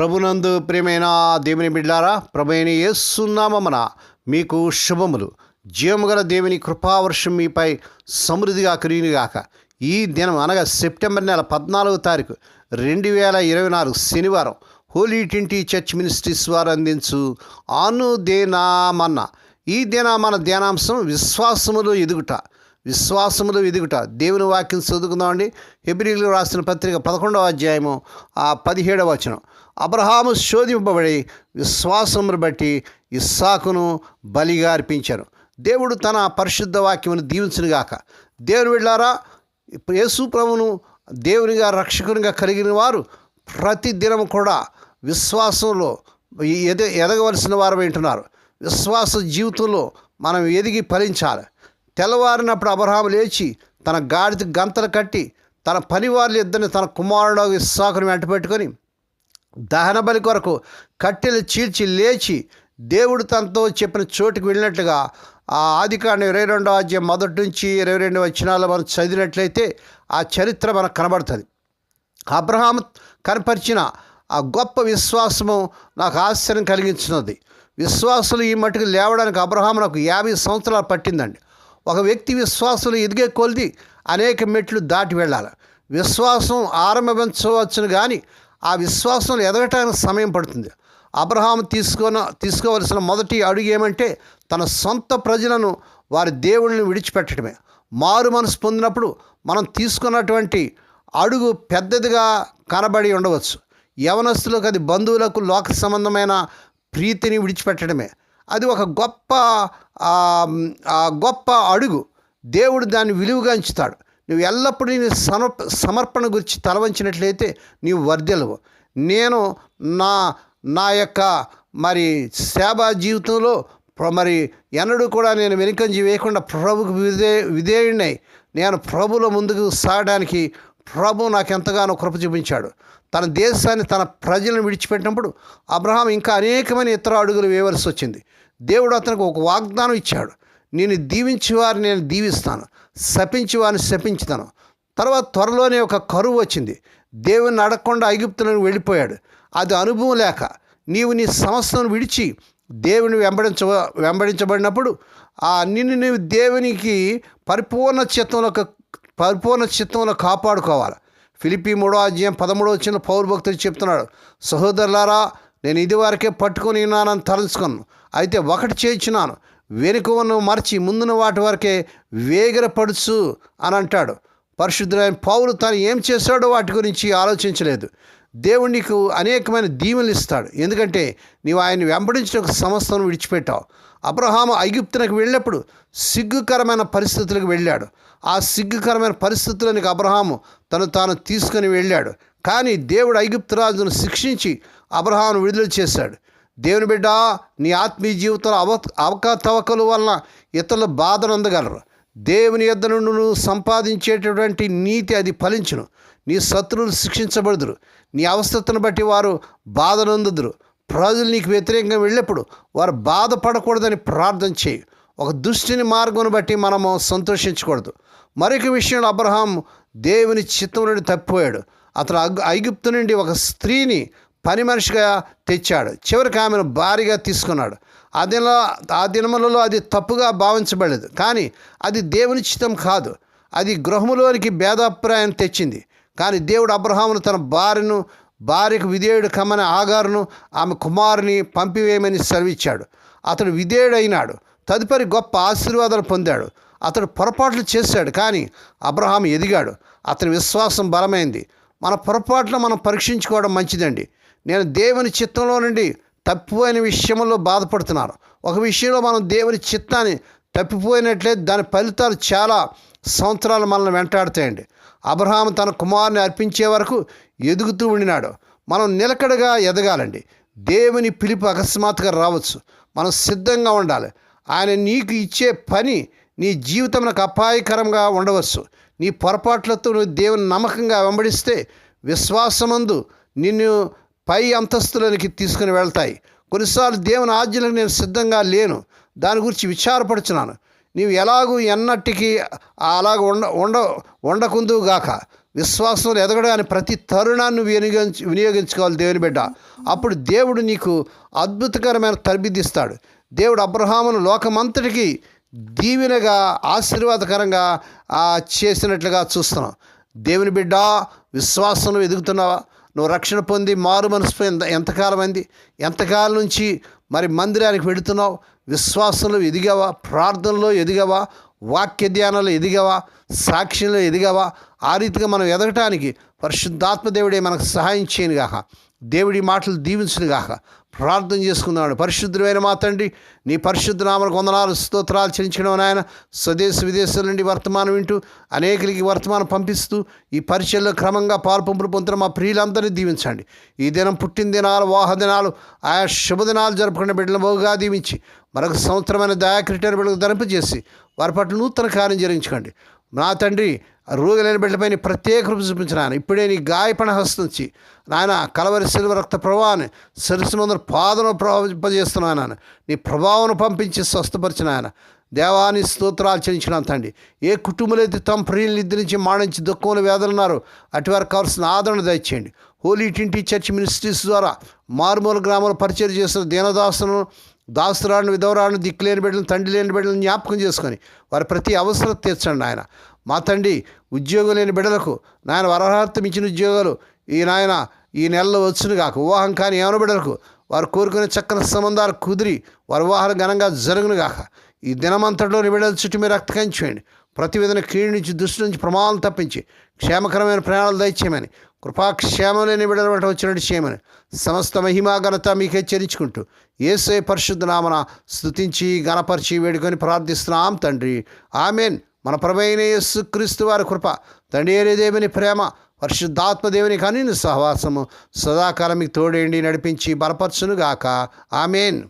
ప్రభునందు ప్రియమైన దేవుని బిడ్లారా ప్రభుని యేసునామమున మీకు శుభములు. జీవముగల దేవుని కృపావర్షం మీపై సమృద్ధిగా కురియునిగాక ఈ దినం అనగా సెప్టెంబర్ నెల పద్నాలుగో తారీఖు రెండు వేల ఇరవై నాలుగు శనివారం హోలీ ట్వంటీ చర్చ్ మినిస్ట్రీస్ వారు అందించు అనుదేనామన్న. ఈ దిన మన ధ్యానాంశం విశ్వాసములు ఎదుగుట. విశ్వాసములు ఎదుగుట. దేవుని వాక్యం చదువుకుందామండి. హెబ్రిలు రాసిన పత్రిక పదకొండవ అధ్యాయము ఆ పదిహేడవ వచనం. అబ్రహాము శోధింపబడి విశ్వాసమును బట్టి ఇస్సాకును బలిగా అర్పించారు. దేవుడు తన పరిశుద్ధ వాక్యమును దీవించునుగాక. దేవుని వెళ్ళారా యేసు ప్రభును దేవునిగా రక్షకునిగా కలిగిన వారు ప్రతి దినం కూడా విశ్వాసంలో ఎద ఎదగవలసిన వారు వింటున్నారు విశ్వాస జీవితంలో మనం ఎదిగి ఫలించాలి. తెల్లవారినప్పుడు అబ్రహాం లేచి తన గాడిద గంతలు కట్టి తన పనివారులు ఇద్దరిని తన కుమారుడు ఇస్సాకుని వెంట పెట్టుకొని దహన బలి కొరకు కట్టెలు చీల్చి లేచి దేవుడు తనతో చెప్పిన చోటుకు వెళ్ళినట్లుగా ఆ ఆదికాండ ఇరవై రెండో అధ్యాయం మొదటి నుంచి ఇరవై రెండు వచనాలు మనం చదివినట్లయితే ఆ చరిత్ర మనకు కనబడుతుంది. అబ్రహాం కనపరిచిన ఆ గొప్ప విశ్వాసము నాకు ఆశ్చర్యం కలిగించినది. విశ్వాసులు ఈ మట్టుకు లేవడానికి అబ్రహాం నాకు యాభై సంవత్సరాలు పట్టిందండి. ఒక వ్యక్తి విశ్వాసులు ఎదిగే కొలిది అనేక మెట్లు దాటి వెళ్ళాలి. విశ్వాసం ఆరంభించవచ్చును కానీ ఆ విశ్వాసంలో ఎదగటానికి సమయం పడుతుంది. అబ్రహాం తీసుకున్న తీసుకోవలసిన మొదటి అడుగు ఏమంటే తన సొంత ప్రజలను వారి దేవుళ్ళని విడిచిపెట్టడమే. మారు మనసు పొందినప్పుడు మనం తీసుకున్నటువంటి అడుగు పెద్దదిగా కనబడి ఉండవచ్చు. యవనస్తులకు అది బంధువులకు లోక సంబంధమైన ప్రీతిని విడిచిపెట్టడమే. అది ఒక గొప్ప గొప్ప అడుగు. దేవుడు దాన్ని విలువగా ఉంచుతాడు. నువ్వు ఎల్లప్పుడూ నీ సమర్ప సమర్పణ గురించి తలవంచినట్లయితే నీవు వర్ధలవు నేను నా నా యొక్క మరి సేవా జీవితంలో మరి ఎన్నడూ కూడా నేను వెనుకంజి వేయకుండా ప్రభుకు విధే విధేయుడినై నేను ప్రభుల ముందుకు సాగడానికి ప్రభు నాకు ఎంతగానో కృప చూపించాడు. తన దేశాన్ని తన ప్రజలను విడిచిపెట్టినప్పుడు అబ్రహాం ఇంకా అనేకమైన ఇతర అడుగులు వేయవలసి వచ్చింది. దేవుడు అతనికి ఒక వాగ్దానం ఇచ్చాడు. నేను దీవించి వారిని నేను దీవిస్తాను. శపించి వారిని శపించుతాను. తర్వాత త్వరలోనే ఒక కరువు వచ్చింది. దేవుని అడగకుండా ఐగుప్తులను వెళ్ళిపోయాడు. అది అనుభవం లేక నీవు నీ సమస్యను విడిచి దేవుని వెంబడించ వెంబడించబడినప్పుడు ఆ నిన్ను నీవు దేవునికి పరిపూర్ణ చిత్తంలో పరిపూర్ణ చిత్తంలో కాపాడుకోవాలి. ఫిలిపి మూడో అధ్యాయం పదమూడో వచ్చిన పౌరు భక్తులు చెప్తున్నాడు సహోదరులారా నేను ఇదివరకే పట్టుకొని ఉన్నానని తలుచుకున్నాను. అయితే ఒకటి చేయించున్నాను. వెనుకవను మర్చి ముందున వాటి వరకే వేగిరపడుచు అని అంటాడు. పరిశుద్ధులైన పౌలు తను ఏం చేశాడో వాటి గురించి ఆలోచించలేదు. దేవుడు నీకు అనేకమైన దీవెనలు ఇస్తాడు. ఎందుకంటే నీవు ఆయన వెంబడించిన ఒక సంస్థను విడిచిపెట్టావు. అబ్రహాము ఐగుప్తునకు వెళ్ళినప్పుడు సిగ్గుకరమైన పరిస్థితులకు వెళ్ళాడు. ఆ సిగ్గుకరమైన పరిస్థితులకు అబ్రహాము తను తాను తీసుకొని వెళ్ళాడు. కానీ దేవుడు ఐగుప్తు రాజును శిక్షించి అబ్రహాను విడుదల చేశాడు. దేవుని బిడ్డ నీ ఆత్మీయ జీవితంలో అవ అవకతవకలు వలన ఇతరుల బాధను అందగలరు. దేవుని యొద్ద నుండి నువ్వు సంపాదించేటటువంటి నీతి అది ఫలించును. నీ శత్రువులు శిక్షించబడుదురు. నీ అవస్థతను బట్టి వారు బాధనందుదురు ప్రజలు నీకు వ్యతిరేకంగా వెళ్ళినప్పుడు వారు బాధపడకూడదని ప్రార్థన చేయి. ఒక దుష్టిని మార్గం బట్టి మనము సంతోషించకూడదు. మరొక విషయంలో అబ్రహాం దేవుని చిత్తం నుండి తప్పిపోయాడు. అతను అగ్- ఐగుప్తు నుండి ఒక స్త్రీని పని మనిషిగా తెచ్చాడు. చివరికి ఆమెను భారీగా తీసుకున్నాడు. ఆ దిన ఆ దినములలో అది తప్పుగా భావించబడలేదు. కానీ అది దేవుని చిత్తం కాదు. అది గృహములోనికి భేదాభిప్రాయం తెచ్చింది. కానీ దేవుడు అబ్రహామును తన భార్యను భార్యకు విధేయుడు కమ్మని ఆగారును ఆమె కుమారుని పంపివేయమని సెలవిచ్చాడు. అతడు విధేయుడైనాడు. తదుపరి గొప్ప ఆశీర్వాదాలు పొందాడు. అతడు పొరపాట్లు చేశాడు. కానీ అబ్రహాం ఎదిగాడు. అతని విశ్వాసం బలమైంది. మన పొరపాట్లు మనం పరీక్షించుకోవడం మంచిదండి. నేను దేవుని చిత్తంలో నుండి తప్పిపోయిన విషయంలో బాధపడుతున్నాను ఒక విషయంలో మనం దేవుని చిత్తాన్ని తప్పిపోయినట్లే దాని ఫలితాలు చాలా సంవత్సరాలు మనల్ని వెంటాడుతాయండి. అబ్రహాం తన కుమారుని అర్పించే వరకు ఎదుగుతూ ఉండినాడు. మనం నిలకడగా ఎదగాలండి. దేవుని పిలుపు అకస్మాత్తుగా రావచ్చు. మనం సిద్ధంగా ఉండాలి. ఆయన నీకు ఇచ్చే పని నీ జీవితంలో అపాయకరంగా ఉండవచ్చు. నీ పొరపాట్లతో నువ్వు దేవుని నమ్మకంగా వెంబడిస్తే విశ్వాసమందు నిన్ను పై అంతస్తులోనికి తీసుకుని వెళ్తాయి. కొన్నిసార్లు దేవుని ఆజ్ఞలకు నేను సిద్ధంగా లేను. దాని గురించి విచారపడుచున్నాను. నీవు ఎలాగూ ఎన్నటికీ అలాగ ఉండ ఉండ ఉండకుందుగాక విశ్వాసంలో ఎదగడానికి ప్రతి తరుణాన్ని వినియోగించు వినియోగించుకోవాలి దేవుని బిడ్డ. అప్పుడు దేవుడు నీకు అద్భుతకరమైన తరబిదిస్తాడు దేవుడు అబ్రహామును లోకమంతటికి దీవెనగా ఆశీర్వాదకరంగా చేసినట్లుగా చూస్తున్నాం. దేవుని బిడ్డ విశ్వాసం ఎదుగుతున్నావా? నువ్వు రక్షణ పొంది మారు మనసు ఎంత ఎంతకాలం అయింది ఎంతకాలం నుంచి మరి మందిరానికి వెళుతున్నావు? విశ్వాసంలో ఎదిగావా? ప్రార్థనలో ఎదిగావా? వాక్య ధ్యానంలో ఎదిగావా? సాక్ష్యంలో ఎదిగావా? ఆ రీతిగా మనం ఎదగటానికి పరిశుద్ధాత్మ దేవుడే మనకు సహాయం చేయనుగాక. దేవుడి మాటలు దీవించునుగాక. ప్రార్థన చేసుకుందాం పరిశుద్ధమైన మా తండ్రి నీ పరిశుద్ధ నామలకు వందనాలు స్తోత్రాలు చెల్లించడం నాయన. స్వదేశ విదేశాల నుండి వర్తమానం వింటూ అనేకులకి వర్తమానం పంపిస్తూ ఈ పరిచయలో క్రమంగా పాల్పంపులు పొందుతున్న మా ప్రియులందరినీ దీవించండి. ఈ దినం పుట్టిన దినాలు వాహ దినాలు ఆయా శుభదినాలు జరుపుకునే బిడ్డలను బహుగా దీవించి మరొక సంవత్సరమైన దయాక్రిటర్ బిడ్డలకు ధరింపజేసి వారి పట్ల నూతన కార్యం జరించుకోండి నా తండ్రి రోగులైన బిడ్డలపై ప్రత్యేక రూపు చూపించినాను ఇప్పుడే నీ గాయపణ హస్తించి నాయన కలవరి శిల్వ రక్త ప్రభావాన్ని సరస్సు ముందర పాదను ప్రవహింపజేస్తున్నాను నీ ప్రభావం పంపించి స్వస్థపరిచిన ఆయన దేవాని స్తోత్రాలు చెల్లించిన తండ్రి. ఏ కుటుంబంలో అయితే తమ ప్రియులు నిద్రించి మాణించి దుఃఖంలో వేదలున్నారు అటువారికి కావాల్సిన ఆదరణ దయచేయండి. హోలీ టింటి చర్చ్ మినిస్ట్రీస్ ద్వారా మారుమూల గ్రామంలో పరిచయం చేస్తున్న దీనదాసులను దాసురాలను విధవరాలను దిక్కులేని బిడ్డలను తండ్రి లేని బిడ్డలను జ్ఞాపకం చేసుకొని వారి ప్రతి అవసరం తీర్చండి ఆయన మా తండ్రి ఉద్యోగం లేని బిడ్డలకు నాయన వరహార్థం ఇచ్చిన ఉద్యోగాలు ఈ నాయన ఈ నెలలో వచ్చును కాక వివాహం కాని ఏమైనా బిడ్డలకు? వారు కోరుకునే చక్కని సంబంధాలు కుదిరి వారి వివాహాలు ఘనంగా జరుగును గాక. ఈ దినమంతటిలో బిడ్డల చుట్టూ మీరు రక్తకం చేయండి ప్రతి విధంగా కీడు నుంచి దృష్టి నుంచి ప్రమాదం తప్పించి క్షేమకరమైన ప్రయాణాలు దయచేయమని కృపాక్షేమం లేని బిడ్డల వెంట వచ్చినట్టు చేయమని సమస్త మహిమా ఘనత మీకే చెల్లించుకుంటూ ఏసే పరిశుద్ధ నామన స్థుతించి గణపరిచి వేడుకొని ప్రార్థిస్తున్నాం తండ్రి. ఆమెన్. మన ప్రభైన యేసుక్రీస్తు వారి కృప తండ్రి దేవుని ప్రేమ పరిశుద్ధాత్మ దేవుని కానీ సహవాసము సదాకాలం మీకు తోడేండి నడిపించి బలపరచునుగాక. ఆమెన్.